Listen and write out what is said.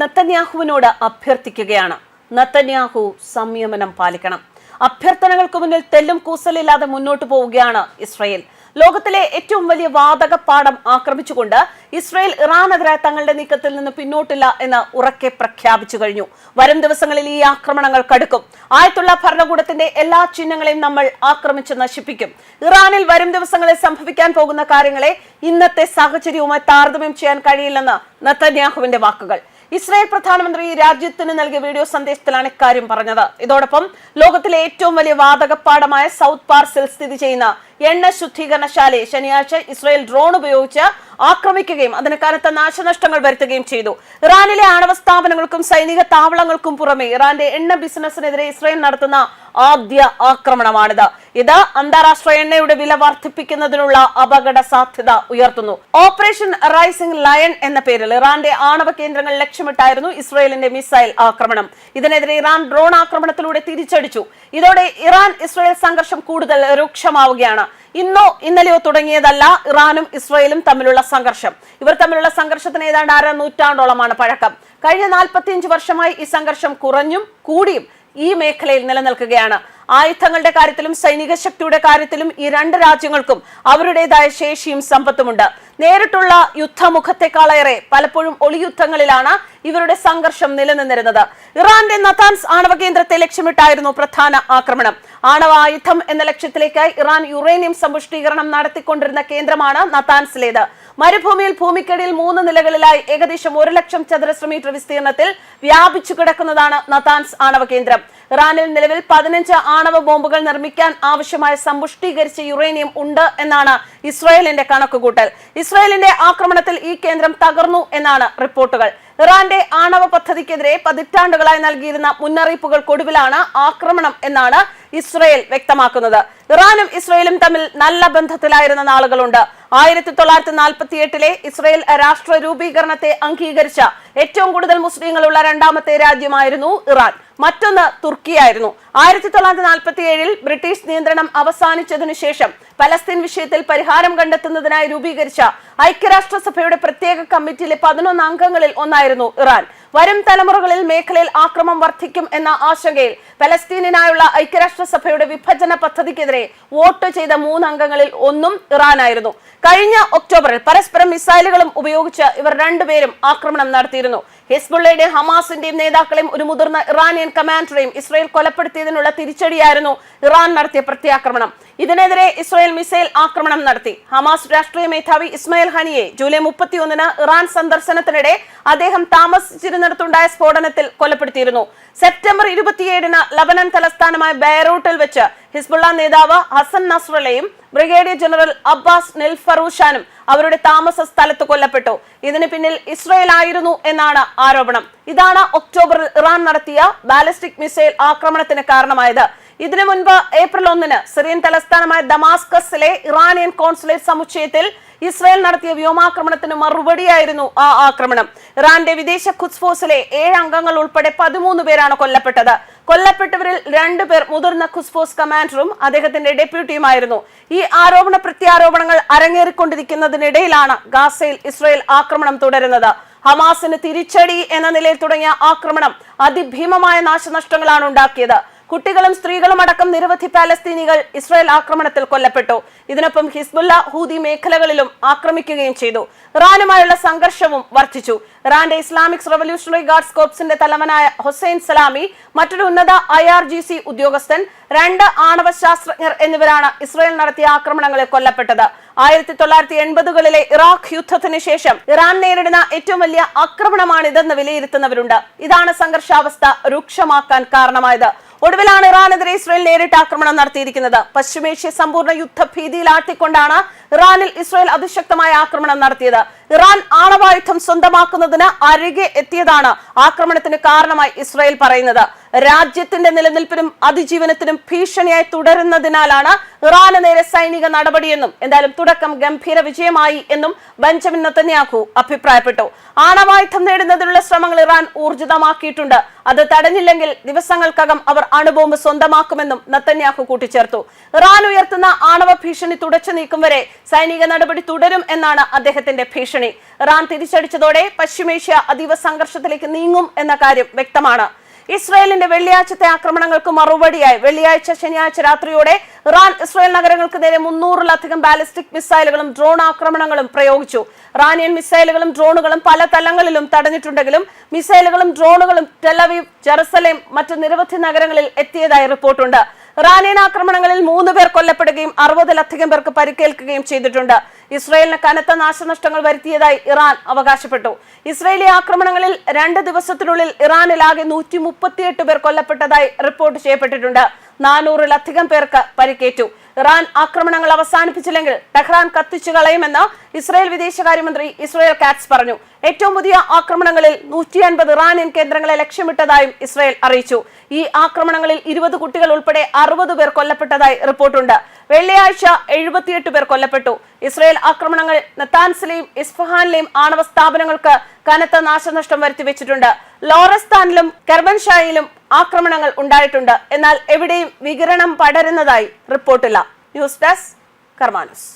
നത്തന്യാഹുവിനോട് അഭ്യർത്ഥിക്കുകയാണ്. നത്തന്യാഹു സംയമനം പാലിക്കണം. അഭ്യർത്ഥനകൾക്ക് മുന്നിൽ തെല്ലും കൂസലില്ലാതെ മുന്നോട്ട് പോവുകയാണ് ഇസ്രയേൽ. ലോകത്തിലെ ഏറ്റവും വലിയ വാതക പാഠം ആക്രമിച്ചുകൊണ്ട് ഇസ്രയേൽ ഇറാനെതിരായ തങ്ങളുടെ നീക്കത്തിൽ നിന്ന് പിന്നോട്ടില്ല എന്ന് ഉറക്കെ പ്രഖ്യാപിച്ചു കഴിഞ്ഞു. വരും ദിവസങ്ങളിൽ ഈ ആക്രമണങ്ങൾ കടുക്കും. ആയത്തുള്ള ഭരണകൂടത്തിന്റെ എല്ലാ ചിഹ്നങ്ങളെയും നമ്മൾ ആക്രമിച്ച് നശിപ്പിക്കും. ഇറാനിൽ വരും ദിവസങ്ങളിൽ സംഭവിക്കാൻ പോകുന്ന കാര്യങ്ങളെ ഇന്നത്തെ സാഹചര്യവുമായി താരതമ്യം ചെയ്യാൻ കഴിയില്ലെന്ന് നത്തന്യാഹുവിന്റെ വാക്കുകൾ. ഇസ്രായേൽ പ്രധാനമന്ത്രി രാജ്യത്തിന് നൽകിയ വീഡിയോ സന്ദേശത്തിലാണ് ഇക്കാര്യം പറഞ്ഞത്. ഇതോടൊപ്പം ലോകത്തിലെ ഏറ്റവും വലിയ വാതകപ്പാടമായ സൗത്ത് പാർസിൽ സ്ഥിതി ചെയ്യുന്ന എണ്ണ ശുദ്ധീകരണശാലയെ ശനിയാഴ്ച ഇസ്രായേൽ ഡ്രോൺ ഉപയോഗിച്ച് ആക്രമിക്കുകയും അതിന് കനത്ത നാശനഷ്ടങ്ങൾ വരുത്തുകയും ചെയ്തു. ഇറാനിലെ ആണവ സ്ഥാപനങ്ങൾക്കും സൈനിക താവളങ്ങൾക്കും പുറമെ ഇറാന്റെ എണ്ണ ബിസിനസിനെതിരെ ഇസ്രായേൽ നടത്തുന്ന ആദ്യ ആക്രമണമാണിത്. ഇത് അന്താരാഷ്ട്ര എണ്ണയുടെ വില വർദ്ധിപ്പിക്കുന്നതിനുള്ള അപകട സാധ്യത ഉയർത്തുന്നു. ഓപ്പറേഷൻ റൈസിംഗ് ലയൺ എന്ന പേരിൽ ഇറാന്റെ ആണവ കേന്ദ്രങ്ങൾ ലക്ഷ്യമിട്ടായിരുന്നു ഇസ്രയേലിന്റെ മിസൈൽ ആക്രമണം. ഇതിനെതിരെ ഇറാൻ ഡ്രോൺ ആക്രമണത്തിലൂടെ തിരിച്ചടിച്ചു. ഇതോടെ ഇറാൻ ഇസ്രയേൽ സംഘർഷം കൂടുതൽ രൂക്ഷമാവുകയാണ്. ഇന്നോ ഇന്നലെയോ തുടങ്ങിയതല്ല ഇറാനും ഇസ്രയേലും തമ്മിലുള്ള സംഘർഷം. ഇവർ തമ്മിലുള്ള സംഘർഷത്തിന് ഏതാണ്ട് അര നൂറ്റാണ്ടോളമാണ് പഴക്കം. കഴിഞ്ഞ നാൽപ്പത്തിയഞ്ച് വർഷമായി ഈ സംഘർഷം കുറഞ്ഞും കൂടിയും ഈ മേഖലയിൽ നിലനിൽക്കുകയാണ്. ആയുധങ്ങളുടെ കാര്യത്തിലും സൈനിക ശക്തിയുടെ കാര്യത്തിലും ഈ രണ്ട് രാജ്യങ്ങൾക്കും അവരുടേതായ ശേഷിയും സമ്പത്തുമുണ്ട്. നേരിട്ടുള്ള യുദ്ധമുഖത്തെക്കാളേറെ പലപ്പോഴും ഒളിയുദ്ധങ്ങളിലാണ് ഇവരുടെ സംഘർഷം നിലനിന്നിരുന്നത്. ഇറാന്റെ നതാൻസ് ആണവ കേന്ദ്രത്തെ ലക്ഷ്യമിട്ടായിരുന്നു പ്രധാന ആക്രമണം. ആണവ ആയുധം എന്ന ലക്ഷ്യത്തിലേക്കായി ഇറാൻ യുറേനിയം സമ്പുഷ്ടീകരണം നടത്തിക്കൊണ്ടിരുന്ന കേന്ദ്രമാണ് നതാൻസിലേത് മരുഭൂമിയിൽ ഭൂമിക്കടിയിൽ മൂന്ന് നിലകളിലായി ഏകദേശം ഒരു ലക്ഷം ചതുരശ്ര മീറ്റർ വിസ്തീർണത്തിൽ വ്യാപിച്ചു കിടക്കുന്നതാണ് നതാൻസ് ആണവ കേന്ദ്രം. ഇറാനിൽ നിലവിൽ പതിനഞ്ച് ആണവ ബോംബുകൾ നിർമ്മിക്കാൻ ആവശ്യമായ സമ്പുഷ്ടീകരിച്ച യുറേനിയം ഉണ്ട് എന്നാണ് ഇസ്രായേലിന്റെ കണക്കുകൂട്ടൽ. ഇസ്രായേലിന്റെ ആക്രമണത്തിൽ ഈ കേന്ദ്രം തകർന്നു എന്നാണ് റിപ്പോർട്ടുകൾ. ഇറാന്റെ ആണവ പദ്ധതിക്കെതിരെ പതിറ്റാണ്ടുകളായി നൽകിയിരുന്ന മുന്നറിയിപ്പുകൾക്കൊടുവിലാണ് ആക്രമണം എന്നാണ് ഇസ്രയേൽ വ്യക്തമാക്കുന്നത്. ഇറാനും ഇസ്രയേലും തമ്മിൽ നല്ല ബന്ധത്തിലായിരുന്ന നാളുകളുണ്ട്. ആയിരത്തി തൊള്ളായിരത്തി നാൽപ്പത്തി എട്ടിലെ ഇസ്രയേൽ രാഷ്ട്ര രൂപീകരണത്തെ അംഗീകരിച്ച ഏറ്റവും കൂടുതൽ മുസ്ലിങ്ങളുള്ള രണ്ടാമത്തെ രാജ്യമായിരുന്നു ഇറാൻ. മറ്റൊന്ന് തുർക്കിയായിരുന്നു. ആയിരത്തി തൊള്ളായിരത്തി നാൽപ്പത്തി ഏഴിൽ ബ്രിട്ടീഷ് നിയന്ത്രണം അവസാനിച്ചതിനു ശേഷം പലസ്തീൻ വിഷയത്തിൽ പരിഹാരം കണ്ടെത്തുന്നതിനായി രൂപീകരിച്ച ഐക്യരാഷ്ട്രസഭയുടെ പ്രത്യേക കമ്മിറ്റിയിലെ പതിനൊന്ന് അംഗങ്ങളിൽ ഒന്നായിരുന്നു ഇറാൻ. വരും തലമുറകളിൽ മേഖലയിൽ ആക്രമം വർദ്ധിക്കും എന്ന ആശങ്കയിൽ പലസ്തീനിനായുള്ള ഐക്യരാഷ്ട്രസഭയുടെ വിഭജന പദ്ധതിക്കെതിരെ വോട്ട് ചെയ്ത മൂന്നംഗങ്ങളിൽ ഒന്നും ഇറാനായിരുന്നു. കഴിഞ്ഞ ഒക്ടോബറിൽ പരസ്പരം മിസൈലുകളും ഉപയോഗിച്ച് ഇവർ രണ്ടുപേരും ആക്രമണം നടത്തിയിരുന്നു. ഹിസ്ബുള്ളയുടെയും ഹമാസിന്റെയും നേതാക്കളെയും ഒരു മുതിർന്ന ഇറാനിയൻ കമാൻഡറെയും ഇസ്രയേൽ കൊലപ്പെടുത്തിയതിനുള്ള തിരിച്ചടിയായിരുന്നു ഇറാൻ നടത്തിയ പ്രത്യാക്രമണം. ഇതിനെതിരെ ഇസ്രയേൽ മിസൈൽ ആക്രമണം നടത്തി. ഹമാസ് രാഷ്ട്രീയ മേധാവി ഇസ്മായിൽ ഹനിയെ ജൂലൈ മുപ്പത്തിയൊന്നിന് ഇറാൻ സന്ദർശനത്തിനിടെ അദ്ദേഹം താമസിച്ചിരുന്നിടത്തുണ്ടായ സ്ഫോടനത്തിൽ കൊലപ്പെടുത്തിയിരുന്നു. സെപ്റ്റംബർ ഇരുപത്തിയേഴിന് ലബനൻ തലസ്ഥാനമായ ബെയറൂട്ടിൽ വെച്ച് ഹിസ്ബുള്ള നേതാവ് ഹസൻ നസ്രലയും ബ്രിഗേഡിയർ ജനറൽ അബ്ബാസ് നെൽഫറൂഷാനും അവരുടെ താമസ സ്ഥലത്ത് കൊല്ലപ്പെട്ടു. ഇതിന് പിന്നിൽ ഇസ്രയേൽ ആയിരുന്നു എന്നാണ് ആരോപണം. ഇതാണ് ഒക്ടോബറിൽ ഇറാൻ നടത്തിയ ബാലിസ്റ്റിക് മിസൈൽ ആക്രമണത്തിന് കാരണമായത്. ഇതിനു മുൻപ് ഏപ്രിൽ ഒന്നിന് സിറിയൻ തലസ്ഥാനമായ ദമാസ്കസിലെ ഇറാനിയൻ കോൺസുലേറ്റ് സമുച്ചയത്തിൽ ഇസ്രായേൽ നടത്തിയ വ്യോമാക്രമണത്തിന് മറുപടിയായിരുന്നു ആ ആക്രമണം. ഇറാന്റെ വിദേശ ഖുസ്ഫോസിലെ ഏഴ് അംഗങ്ങൾ ഉൾപ്പെടെ പതിമൂന്ന് പേരാണ് കൊല്ലപ്പെട്ടത്. കൊല്ലപ്പെട്ടവരിൽ രണ്ടുപേർ മുതിർന്ന ഖുസ്ഫോസ് കമാൻഡറും അദ്ദേഹത്തിന്റെ ഡെപ്യൂട്ടിയുമായിരുന്നു. ഈ ആരോപണ പ്രത്യാരോപണങ്ങൾ അരങ്ങേറിക്കൊണ്ടിരിക്കുന്നതിനിടയിലാണ് ഗാസയിൽ ഇസ്രായേൽ ആക്രമണം തുടരുന്നത്. ഹമാസിന് തിരിച്ചടി എന്ന നിലയിൽ തുടങ്ങിയ ആക്രമണം അതിഭീമമായ നാശനഷ്ടങ്ങളാണ് ഉണ്ടാക്കിയത്. കുട്ടികളും സ്ത്രീകളും അടക്കം നിരവധി പാലസ്തീനികൾ ഇസ്രായേൽ ആക്രമണത്തിൽ കൊല്ലപ്പെട്ടു. ഇതിനൊപ്പം ഹിസ്ബുല്ല ഹൂതി മേഖലകളിലും ആക്രമിക്കുകയും ചെയ്തു. ഇറാനുമായുള്ള സംഘർഷവും വർദ്ധിച്ചു. ഇറാന്റെ ഇസ്ലാമിക് റവല്യൂഷണറി ഗാർഡ്സ് കോർപ്സിന്റെ തലവനായ ഹുസൈൻ സലാമി മറ്റൊരു ഉന്നത ഐ ആർ ജി സി ഉദ്യോഗസ്ഥൻ രണ്ട് ആണവ ശാസ്ത്രജ്ഞർ എന്നിവരാണ് ഇസ്രായേൽ നടത്തിയ ആക്രമണങ്ങളിൽ കൊല്ലപ്പെട്ടത്. ആയിരത്തി തൊള്ളായിരത്തി എൺപതുകളിലെ ഇറാഖ് യുദ്ധത്തിന് ശേഷം ഇറാൻ നേരിടുന്ന ഏറ്റവും വലിയ ആക്രമണമാണിതെന്ന് വിലയിരുത്തുന്നവരുണ്ട്. ഇതാണ് സംഘർഷാവസ്ഥ രൂക്ഷമാക്കാൻ കാരണമായത്. ഒടുവിലാണ് ഇറാനെതിരെ ഇസ്രയേൽ നേരിട്ട് ആക്രമണം നടത്തിയിരിക്കുന്നത്. പശ്ചിമേഷ്യ സമ്പൂർണ യുദ്ധഭീതിയിലാട്ടിക്കൊണ്ടാണ് ഇറാനിൽ ഇസ്രയേൽ അതിശക്തമായ ആക്രമണം നടത്തിയത്. ഇറാൻ ആണവായുധം സ്വന്തമാക്കുന്നതിന് അരികെ എത്തിയതാണ് ആക്രമണത്തിന് കാരണമായി ഇസ്രയേൽ പറയുന്നത്. രാജ്യത്തിന്റെ നിലനിൽപ്പിനും അതിജീവനത്തിനും ഭീഷണിയായി തുടരുന്നതിനാലാണ് ഇറാന് നേരെ സൈനിക നടപടിയെന്നും എന്തായാലും തുടക്കം ഗംഭീര വിജയമായി എന്നും ബെഞ്ചമിൻ നത്തന്യാഹു അഭിപ്രായപ്പെട്ടു. ആണവായുധം നേടുന്നതിനുള്ള ശ്രമങ്ങൾ ഇറാൻ ഊർജിതമാക്കിയിട്ടുണ്ട്. അത് തടഞ്ഞില്ലെങ്കിൽ ദിവസങ്ങൾക്കകം അവർ അണുബോംബ് സ്വന്തമാക്കുമെന്നും നത്തന്യാഹു കൂട്ടിച്ചേർത്തു. ഇറാൻ ഉയർത്തുന്ന ആണവ ഭീഷണി തുടച്ചു നീക്കും വരെ സൈനിക നടപടി തുടരും എന്നാണ് അദ്ദേഹത്തിന്റെ ഭീഷണി. ഇറാൻ തിരിച്ചടിച്ചതോടെ പശ്ചിമേഷ്യ അതീവ സംഘർഷത്തിലേക്ക് നീങ്ങും എന്ന കാര്യം വ്യക്തമാണ്. ഇസ്രായേലിന്റെ വെള്ളിയാഴ്ചത്തെ ആക്രമണങ്ങൾക്ക് മറുപടിയായി. വെള്ളിയാഴ്ച ശനിയാഴ്ച രാത്രിയോടെ ഇറാൻ ഇസ്രായേൽ നഗരങ്ങൾക്ക് നേരെ മുന്നൂറിലധികം ബാലിസ്റ്റിക് മിസൈലുകളും ഡ്രോൺ ആക്രമണങ്ങളും പ്രയോഗിച്ചു. ഇറാനിയൻ മിസൈലുകളും ഡ്രോണുകളും പല തലങ്ങളിലും തടഞ്ഞിട്ടുണ്ടെങ്കിലും മിസൈലുകളും ഡ്രോണുകളും ടെലവീവ് ജെറുസലേം മറ്റ് നിരവധി നഗരങ്ങളിൽ എത്തിയതായി റിപ്പോർട്ടുണ്ട്. ഇറാനിയൻ ആക്രമണങ്ങളിൽ മൂന്ന് പേർ കൊല്ലപ്പെടുകയും അറുപതിലധികം പേർക്ക് പരിക്കേൽക്കുകയും ചെയ്തിട്ടുണ്ട്. ഇസ്രായേലിന് കനത്ത നാശനഷ്ടങ്ങൾ വരുത്തിയതായി ഇറാൻ അവകാശപ്പെട്ടു. ഇസ്രായേലി ആക്രമണങ്ങളിൽ രണ്ട് ദിവസത്തിനുള്ളിൽ ഇറാനിലാകെ നൂറ്റി മുപ്പത്തിയെട്ട് പേർ കൊല്ലപ്പെട്ടതായി റിപ്പോർട്ട് ചെയ്യപ്പെട്ടിട്ടുണ്ട്. നാനൂറിലധികം പേർക്ക് പരിക്കേറ്റു. ഇറാൻ ആക്രമണങ്ങൾ അവസാനിപ്പിച്ചില്ലെങ്കിൽ ടെഹ്റാൻ കത്തിച്ചു കളയുമെന്ന് ഇസ്രായേൽ വിദേശകാര്യമന്ത്രി ഇസ്രായേൽ കാറ്റ്സ് പറഞ്ഞു ഏറ്റവും പുതിയ ആക്രമണങ്ങളിൽ നൂറ്റി അൻപത് ഇറാനിയൻ കേന്ദ്രങ്ങളെ ലക്ഷ്യമിട്ടതായും ഇസ്രായേൽ അറിയിച്ചു. ഈ ആക്രമണങ്ങളിൽ ഇരുപത് കുട്ടികൾ ഉൾപ്പെടെ അറുപത് പേർ കൊല്ലപ്പെട്ടതായി റിപ്പോർട്ടുണ്ട്. വെള്ളിയാഴ്ച എഴുപത്തിയെട്ട് പേർ കൊല്ലപ്പെട്ടു. ഇസ്രായേൽ ആക്രമണങ്ങൾ നത്താൻസിലെയും ഇസ്ഫഹാനിലെയും ആണവ സ്ഥാപനങ്ങൾക്ക് കനത്ത നാശനഷ്ടം വരുത്തിവെച്ചിട്ടുണ്ട് ലോറസ്ഥാനിലും കെർബൻഷായിലും ആക്രമണങ്ങൾ ഉണ്ടായിട്ടുണ്ട്. എന്നാൽ എവിടെയും വികിരണം പടരുന്നതായി റിപ്പോർട്ടില്ല. News desk കർമാനുസ്.